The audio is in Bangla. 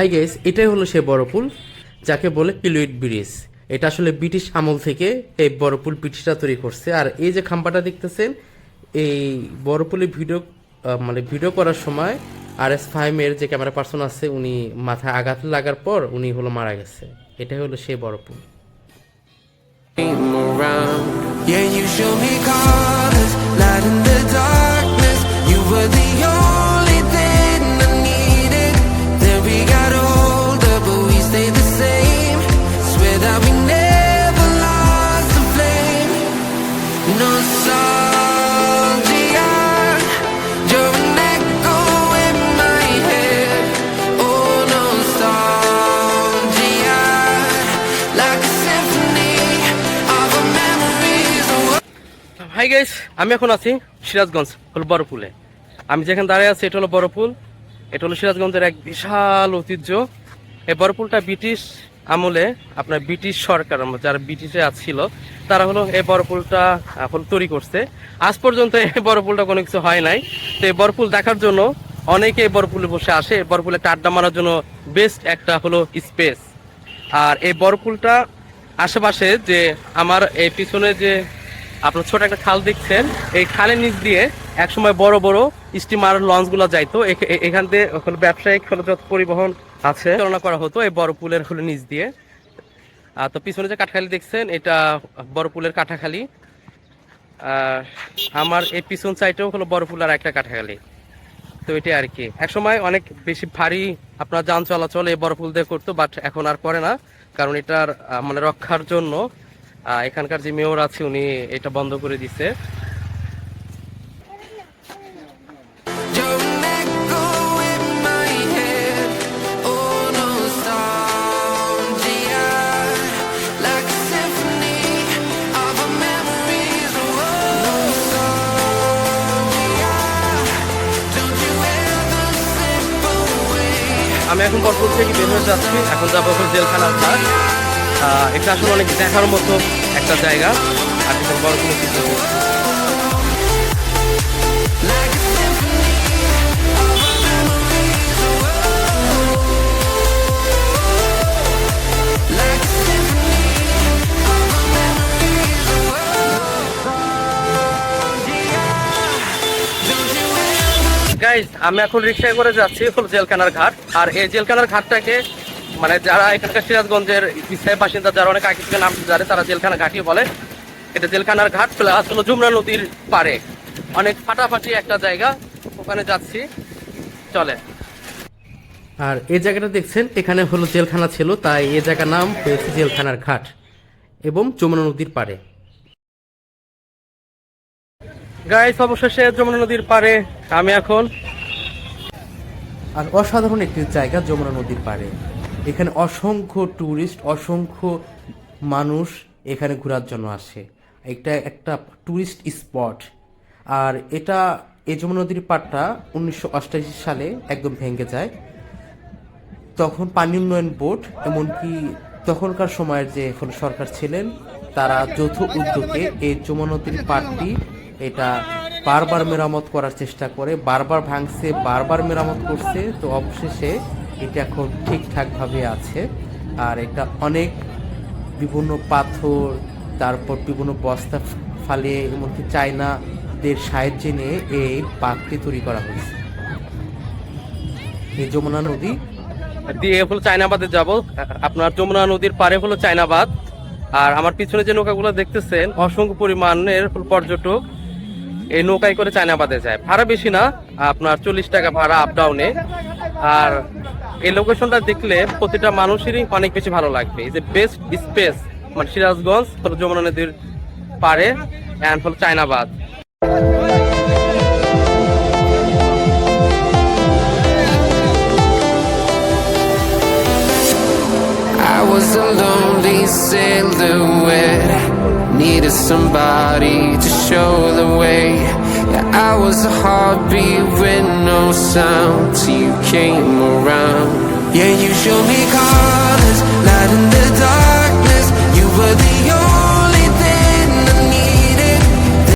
হাই গেস এটাই হলো সে বড় পুল যাকে বলে কিলুইট ব্রিজ। এটা আসলে ব্রিটিশ আমল থেকে এই বড় পুল ব্রিটিশরা তৈরি করছে। আর এই যে খাম্পাটা দেখতেছেন এই বড় পুলে ভিডিও মানে ভিডিও করার সময় আর এস ফাইমের যে ক্যামেরা পার্সন আছে উনি মাথায় আঘাত লাগার পর উনি হলো মারা গেছে। এটাই হলো সেই বড় pool. Yeah, you show me colors, hi guys আমি এখন আছি সিরাজগঞ্জ, হল বড় পুলে। আমি যেখানে দাঁড়িয়ে আছি, এটা হলো বড় পুল। এটা হলো সিরাজগঞ্জের এক বিশাল ঐতিহ্য। এই বড় পুলটা ব্রিটিশ আমলে আপনার ব্রিটিশ সরকার যারা ব্রিটিশে ছিল তারা হলো এই বড় পুলটা এখন তৈরি করছে। আজ পর্যন্ত এই বড় পুলটা কোনো কিছু হয় নাই। তো এই বড় পুল দেখার জন্য অনেকে এই বড় পুলে বসে আসে। এই বড় পুলে আড্ডা মারার জন্য বেস্ট একটা হলো স্পেস আর এই বড় পুলটা আশেপাশে যে আমার এই পিছনে যে আপনার ছোট একটা খাল দেখছেন, এই খালের নিচ দিয়ে একসময় বড় বড় স্টিমার লঞ্চগুলো যাইতো। এখ- এখান ওখানে ব্যবসায়িক যত পরিবহন আছে। চালনা করা হতো এই বড় পুলের হলো নিচ দিয়ে। তো পিছনে যে কাঠখালি দেখছেন, এটা বড় পুলের কাঠাখালি। আর আমার এই পিছন সাইডেও হলো বড় পুল আর একটা কাঠাখালি। তো এটাই আর কি। একসময় অনেক বেশি ভারী আপনার যান চলাচল এই বড় পুল দিয়ে করতো বাট এখন আর করে না। কারণ এটার মানে রক্ষার জন্য এখানকার যে মেয়র আছে, উনি এটা বন্ধ করে দিছে। আমি এখন কর্পোর থেকে বের হয়ে যাচ্ছি। এখন যাব জেলখানার কাজ। এটা আসলে অনেক দেখার মতো একটা জায়গা। আর কিছু কিছু you ever গাইজ আমি এখন রিক্সায় করে যাচ্ছি জেলখানার ঘাট। আর এই জেলখানার ঘাটটাকে মানে যারা এখানকার সিরাজগঞ্জের স্থায়ী বাসিন্দা যারা অনেক আগে থেকে নাম জানে তারা জেলখানা ঘাটই বলে। এটা জেলখানার ঘাট প্লাস হলো যমুনা নদীর পারে অনেক ফাটাফাটি একটা জায়গা ওখানে যাচ্ছি। চলে। আর এই জায়গাটা দেখছেন এখানে হলো জেলখানা ছিল তাই এই জায়গার নাম হয়েছে জেলখানার ঘাট এবং যমুনা নদীর পারে গাইস অবশেষে যমুনা নদীর পারে আমি এখন। আর অসাধারণ একটি জায়গা যমুনা নদীর পাড়ে। এখানে অসংখ্য ট্যুরিস্ট অসংখ্য মানুষ এখানে ঘোরার জন্য আসে। এটা একটা ট্যুরিস্ট স্পট। আর এটা এই যমুনা নদীর পাড়টা উনিশশো সালে একদম ভেঙে যায়। তখন পানি উন্নয়ন বোর্ড, এমনকি তখনকার সময়ের যে এখন সরকার ছিলেন, তারা যৌথ উদ্যোগে এই যমুনা নদীর পাড়টি এটা বারবার মেরামত করার চেষ্টা করে, বারবার ভাঙছে, বারবার মেরামত করছে। তো অবশেষে এটা এখন ঠিকঠাকভাবে আছে। আর এটা অনেক বিভিন্ন পাথর, তারপর বিভিন্ন বস্তা ফালে এমনকি চায়নাদের সাহায্যে নিয়ে এই পার্কটি তৈরি করা হয়েছে। এই যমুনা নদী দিয়ে হলো চায়নাবাদে যাব। আপনার যমুনা নদীর পারে হলো চায়নাবাদ। আর আমার পিছনে যে নৌকাগুলো দেখতেছেন, অসংখ্য পরিমাণের পর্যটক এই নৌকায় করে চায়নাবাদে যায়। ভাড়া বেশি না, আপনার চল্লিশ টাকা ভাড়া আপ ডাউনে আর এই লোকেশনটা দেখলে প্রতিটা মানুষেরই অনেক বেশি ভালো লাগবে এই যে বেস্ট স্পেস মানে সিরাজগঞ্জ যমুনা নদীর পারে অ্যান্ড হলো চায়নাবাদ I was a lonely silhouette. Needed somebody to show the way. I was a heartbeat with no sound till you came around. Yeah, you showed me colors, light in the darkness. You were the